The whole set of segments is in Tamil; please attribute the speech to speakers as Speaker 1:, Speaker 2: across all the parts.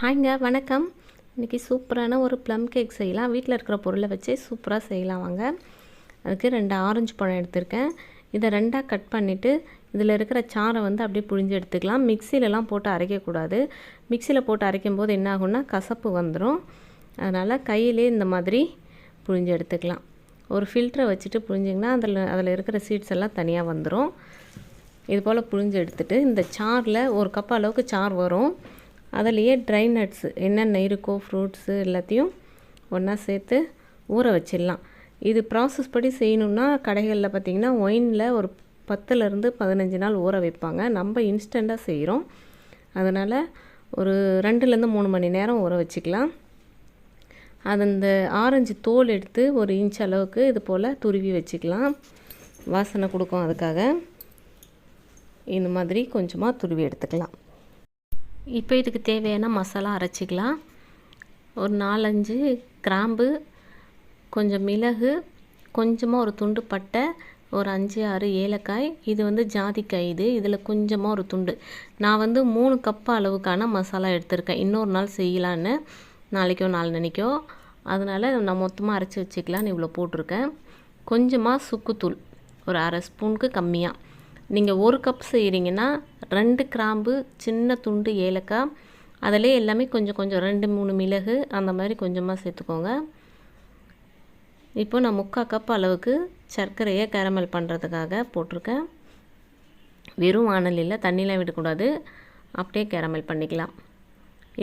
Speaker 1: ஹாய்ங்க வணக்கம் இன்றைக்கி சூப்பரான ஒரு ப்ளம் கேக் செய்யலாம் வீட்டில் இருக்கிற பொருளை வச்சு சூப்பராக செய்யலாம் வாங்க அதுக்கு ரெண்டு ஆரஞ்சு பழம் எடுத்திருக்கேன் இதை ரெண்டாக கட் பண்ணிவிட்டு இதில் இருக்கிற சாரை வந்து அப்படியே புழிஞ்சு எடுத்துக்கலாம் மிக்சிலெலாம் போட்டு அரைக்கக்கூடாது மிக்சியில் போட்டு அரைக்கும் போது என்ன ஆகும்னா கசப்பு வந்துடும் அதனால் கையிலே இந்த மாதிரி புழிஞ்சு எடுத்துக்கலாம் ஒரு ஃபில்டரை வச்சுட்டு புழிஞ்சிங்கன்னா அதில் அதில் இருக்கிற சீட்ஸ் எல்லாம் தனியாக வந்துடும் இது போல் புழிஞ்சு எடுத்துகிட்டு இந்த சாரில் ஒரு கப் அளவுக்கு சார் வரும் அதுலேயே ட்ரை நட்ஸு என்னென்ன இருக்கோ ஃப்ரூட்ஸு எல்லாத்தையும் ஒன்றா சேர்த்து ஊற வச்சிடலாம் இது ப்ராசஸ் படி செய்யணுன்னா கடைகளில் பார்த்திங்கன்னா ஒயினில் ஒரு பத்துலேருந்து பதினஞ்சு நாள் ஊற வைப்பாங்க நம்ம இன்ஸ்டண்ட்டாக செய்கிறோம் அதனால் ஒரு ரெண்டுலேருந்து மூணு மணி நேரம் ஊற வச்சுக்கலாம் அது அந்த ஆரஞ்சு தோல் எடுத்து ஒரு இன்ச் அளவுக்கு இது போல் துருவி வச்சுக்கலாம் வாசனை கொடுக்கும் அதுக்காக இந்த மாதிரி கொஞ்சமாக துருவி எடுத்துக்கலாம் இப்போ இதுக்கு தேவையான மசாலா அரைச்சிக்கலாம் ஒரு நாலஞ்சு கிராம்பு கொஞ்சம் மிளகு கொஞ்சமாக ஒரு துண்டு பட்டை ஒரு அஞ்சு ஆறு ஏலக்காய் இது வந்து ஜாதிக்காய் இது இதில் கொஞ்சமாக ஒரு துண்டு நான் வந்து மூணு கப்பு அளவுக்கான மசாலா எடுத்திருக்கேன் இன்னொரு நாள் செய்யலான்னு நாளைக்கோ நினைக்கோ அதனால் நான் மொத்தமாக அரைச்சி வச்சுக்கலான்னு இவ்வளோ போட்டிருக்கேன் கொஞ்சமாக சுக்குத்தூள் ஒரு அரை ஸ்பூனுக்கு கம்மியாக நீங்கள் ஒரு கப் செய்கிறீங்கன்னா ரெண்டு கிராம்பு சின்ன துண்டு ஏலக்காய் அதிலே எல்லாமே கொஞ்சம் கொஞ்சம் ரெண்டு மூணு மிளகு அந்த மாதிரி கொஞ்சமாக சேர்த்துக்கோங்க இப்போ நான் முக்கால் கப் அளவுக்கு சர்க்கரையை கேரமல் பண்ணுறதுக்காக போட்டிருக்கேன் வெறும் வானலியில் தண்ணிலாம் விடக்கூடாது அப்படியே கேரமல் பண்ணிக்கலாம்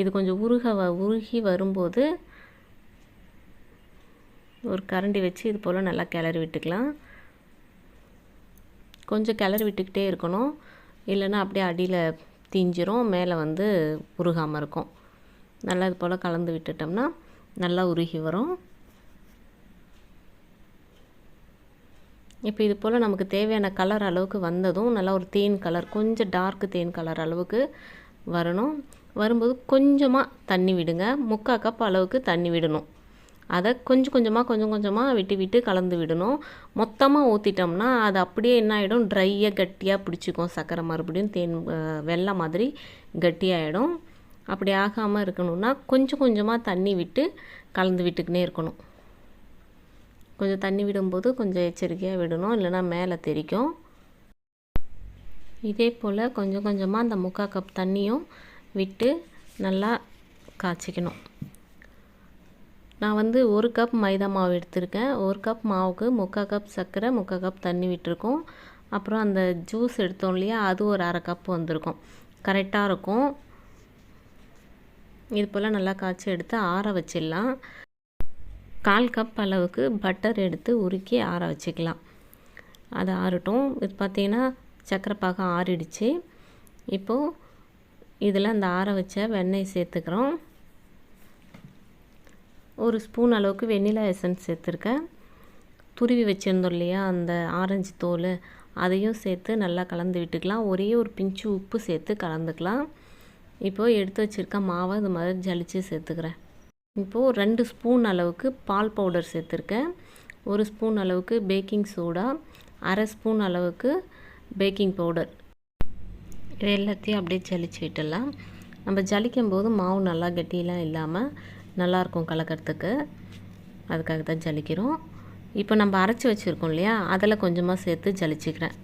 Speaker 1: இது கொஞ்சம் உருக வ உருகி வரும்போது ஒரு கரண்டி வச்சு இது போல் நல்லா கிளறி விட்டுக்கலாம் கொஞ்சம் கிளறி விட்டுக்கிட்டே இருக்கணும் இல்லைன்னா அப்படியே அடியில் தீஞ்சிரும் மேலே வந்து உருகாமல் இருக்கும் நல்லா இது போல் கலந்து விட்டுட்டோம்னா நல்லா உருகி வரும் இப்போ இது போல் நமக்கு தேவையான கலர் அளவுக்கு வந்ததும் நல்லா ஒரு தேன் கலர் கொஞ்சம் டார்க் தேன் கலர் அளவுக்கு வரணும் வரும்போது கொஞ்சமாக தண்ணி விடுங்க முக்கால் கப் அளவுக்கு தண்ணி விடணும் அதை கொஞ்சம் கொஞ்சமாக கொஞ்சம் கொஞ்சமாக விட்டு விட்டு கலந்து விடணும் மொத்தமாக ஊற்றிட்டோம்னா அது அப்படியே என்ன ஆகிடும் ட்ரையாக கட்டியாக பிடிச்சிக்கும் சர்க்கரை மறுபடியும் தேன் வெள்ளை மாதிரி கட்டியாகிடும் அப்படி ஆகாமல் இருக்கணும்னா கொஞ்சம் கொஞ்சமாக தண்ணி விட்டு கலந்து விட்டுக்கினே இருக்கணும் கொஞ்சம் தண்ணி விடும்போது கொஞ்சம் எச்சரிக்கையாக விடணும் இல்லைனா மேலே தெரிக்கும் இதே போல் கொஞ்சம் கொஞ்சமாக அந்த முக்கால் கப் தண்ணியும் விட்டு நல்லா காய்ச்சிக்கணும் நான் வந்து ஒரு கப் மைதா மாவு எடுத்திருக்கேன் ஒரு கப் மாவுக்கு முக்கால் கப் சர்க்கரை முக்கால் கப் தண்ணி விட்டுருக்கோம் அப்புறம் அந்த ஜூஸ் எடுத்தோம் இல்லையா அது ஒரு அரை கப் வந்திருக்கும் கரெக்டாக இருக்கும் இது போல் நல்லா காய்ச்சி எடுத்து ஆற வச்சிடலாம் கால் கப் அளவுக்கு பட்டர் எடுத்து உருக்கி ஆற வச்சுக்கலாம் அது ஆறட்டும் இது பார்த்திங்கன்னா சர்க்கரை பாகம் ஆறிடுச்சு இப்போது இதில் அந்த ஆற வச்ச வெண்ணெய் சேர்த்துக்கிறோம் ஒரு ஸ்பூன் அளவுக்கு வெண்ணிலா எசன்ஸ் சேர்த்துருக்கேன் துருவி வச்சுருந்தோம் இல்லையா அந்த ஆரஞ்சு தோல் அதையும் சேர்த்து நல்லா கலந்து விட்டுக்கலாம் ஒரே ஒரு பிஞ்சு உப்பு சேர்த்து கலந்துக்கலாம் இப்போது எடுத்து வச்சுருக்க மாவை இது மாதிரி ஜலித்து சேர்த்துக்கிறேன் இப்போது ரெண்டு ஸ்பூன் அளவுக்கு பால் பவுடர் சேர்த்துருக்கேன் ஒரு ஸ்பூன் அளவுக்கு பேக்கிங் சோடா அரை ஸ்பூன் அளவுக்கு பேக்கிங் பவுடர் இது எல்லாத்தையும் அப்படியே ஜலிச்சு விட்டுடலாம் நம்ம ஜலிக்கும் போது மாவு நல்லா கெட்டிலாம் இல்லாமல் நல்லாயிருக்கும் கலக்கிறதுக்கு அதுக்காக தான் ஜலிக்கிறோம் இப்போ நம்ம அரைச்சி வச்சுருக்கோம் இல்லையா அதில் கொஞ்சமாக சேர்த்து ஜலிச்சிக்கிறேன்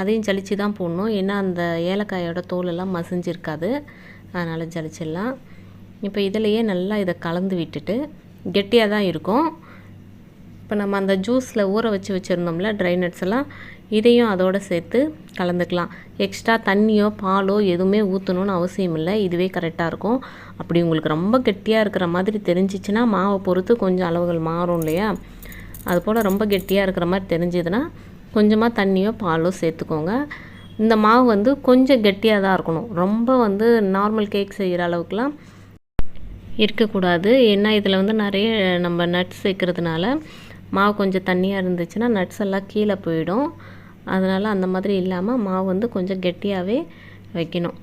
Speaker 1: அதையும் ஜலிச்சு தான் போடணும் ஏன்னா அந்த ஏலக்காயோட தோலெல்லாம் மசிஞ்சிருக்காது அதனால் ஜலிச்சிடலாம் இப்போ இதிலையே நல்லா இதை கலந்து விட்டுட்டு கெட்டியாக தான் இருக்கும் இப்போ நம்ம அந்த ஜூஸில் ஊற வச்சு வச்சுருந்தோம்ல ட்ரை நட்ஸ் எல்லாம் இதையும் அதோடு சேர்த்து கலந்துக்கலாம் எக்ஸ்ட்ரா தண்ணியோ பாலோ எதுவுமே ஊற்றணும்னு அவசியம் இல்லை இதுவே கரெக்டாக இருக்கும் அப்படி உங்களுக்கு ரொம்ப கெட்டியாக இருக்கிற மாதிரி தெரிஞ்சிச்சுன்னா மாவை பொறுத்து கொஞ்சம் அளவுகள் மாறும் இல்லையா அதுபோல் ரொம்ப கெட்டியாக இருக்கிற மாதிரி தெரிஞ்சதுன்னா கொஞ்சமாக தண்ணியோ பாலோ சேர்த்துக்கோங்க இந்த மாவு வந்து கொஞ்சம் கெட்டியாக தான் இருக்கணும் ரொம்ப வந்து நார்மல் கேக் செய்கிற அளவுக்குலாம் இருக்கக்கூடாது ஏன்னா இதில் வந்து நிறைய நம்ம நட்ஸ் சேர்க்கறதுனால மாவு கொஞ்சம் தண்ணியாக இருந்துச்சுன்னா நட்ஸ் எல்லாம் கீழே போயிடும் அதனால் அந்த மாதிரி இல்லாமல் மாவு வந்து கொஞ்சம் கெட்டியாகவே வைக்கணும்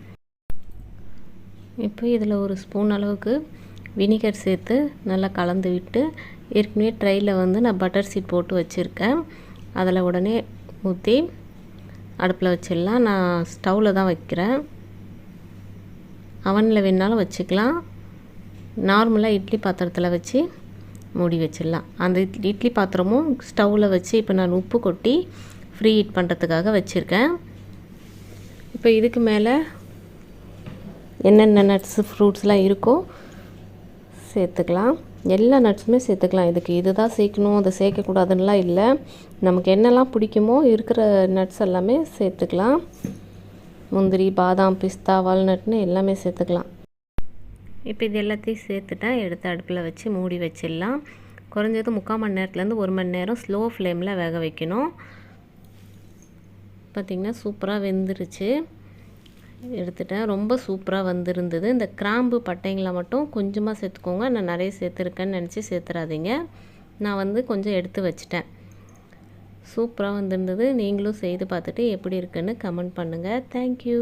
Speaker 1: இப்போ இதில் ஒரு ஸ்பூன் அளவுக்கு வினிகர் சேர்த்து நல்லா கலந்து விட்டு ஏற்கனவே ட்ரையில் வந்து நான் பட்டர் சீட் போட்டு வச்சுருக்கேன் அதில் உடனே ஊற்றி அடுப்பில் வச்சிடலாம் நான் ஸ்டவ்வில் தான் வைக்கிறேன் அவனில் வேணாலும் வச்சுக்கலாம் நார்மலாக இட்லி பாத்திரத்தில் வச்சு மூடி வச்சிடலாம் அந்த இட்லி பாத்திரமும் ஸ்டவ்வில் வச்சு இப்போ நான் உப்பு கொட்டி ஃப்ரீ ஹீட் பண்ணுறதுக்காக வச்சுருக்கேன் இப்போ இதுக்கு மேலே என்னென்ன நட்ஸு ஃப்ரூட்ஸ்லாம் இருக்கோ சேர்த்துக்கலாம் எல்லா நட்ஸுமே சேர்த்துக்கலாம் இதுக்கு இது தான் சேர்க்கணும் அதை சேர்க்கக்கூடாதுன்னெலாம் இல்லை நமக்கு என்னெல்லாம் பிடிக்குமோ இருக்கிற நட்ஸ் எல்லாமே சேர்த்துக்கலாம் முந்திரி பாதாம் பிஸ்தா வால்நட்னு எல்லாமே சேர்த்துக்கலாம் இப்போ இது எல்லாத்தையும் சேர்த்துட்டேன் எடுத்து அடுப்பில் வச்சு மூடி வச்சிடலாம் குறைஞ்சது முக்கால் மணி நேரத்துலேருந்து ஒரு மணி நேரம் ஸ்லோ ஃப்ளேமில் வேக வைக்கணும் பார்த்திங்கன்னா சூப்பராக வெந்துருச்சு எடுத்துட்டேன் ரொம்ப சூப்பராக வந்திருந்தது இந்த கிராம்பு பட்டைங்களை மட்டும் கொஞ்சமாக சேர்த்துக்கோங்க நான் நிறைய சேர்த்துருக்கேன்னு நினச்சி சேர்த்துறாதீங்க நான் வந்து கொஞ்சம் எடுத்து வச்சிட்டேன் சூப்பராக வந்திருந்தது நீங்களும் செய்து பார்த்துட்டு எப்படி இருக்குன்னு கமெண்ட் பண்ணுங்கள் தேங்க்யூ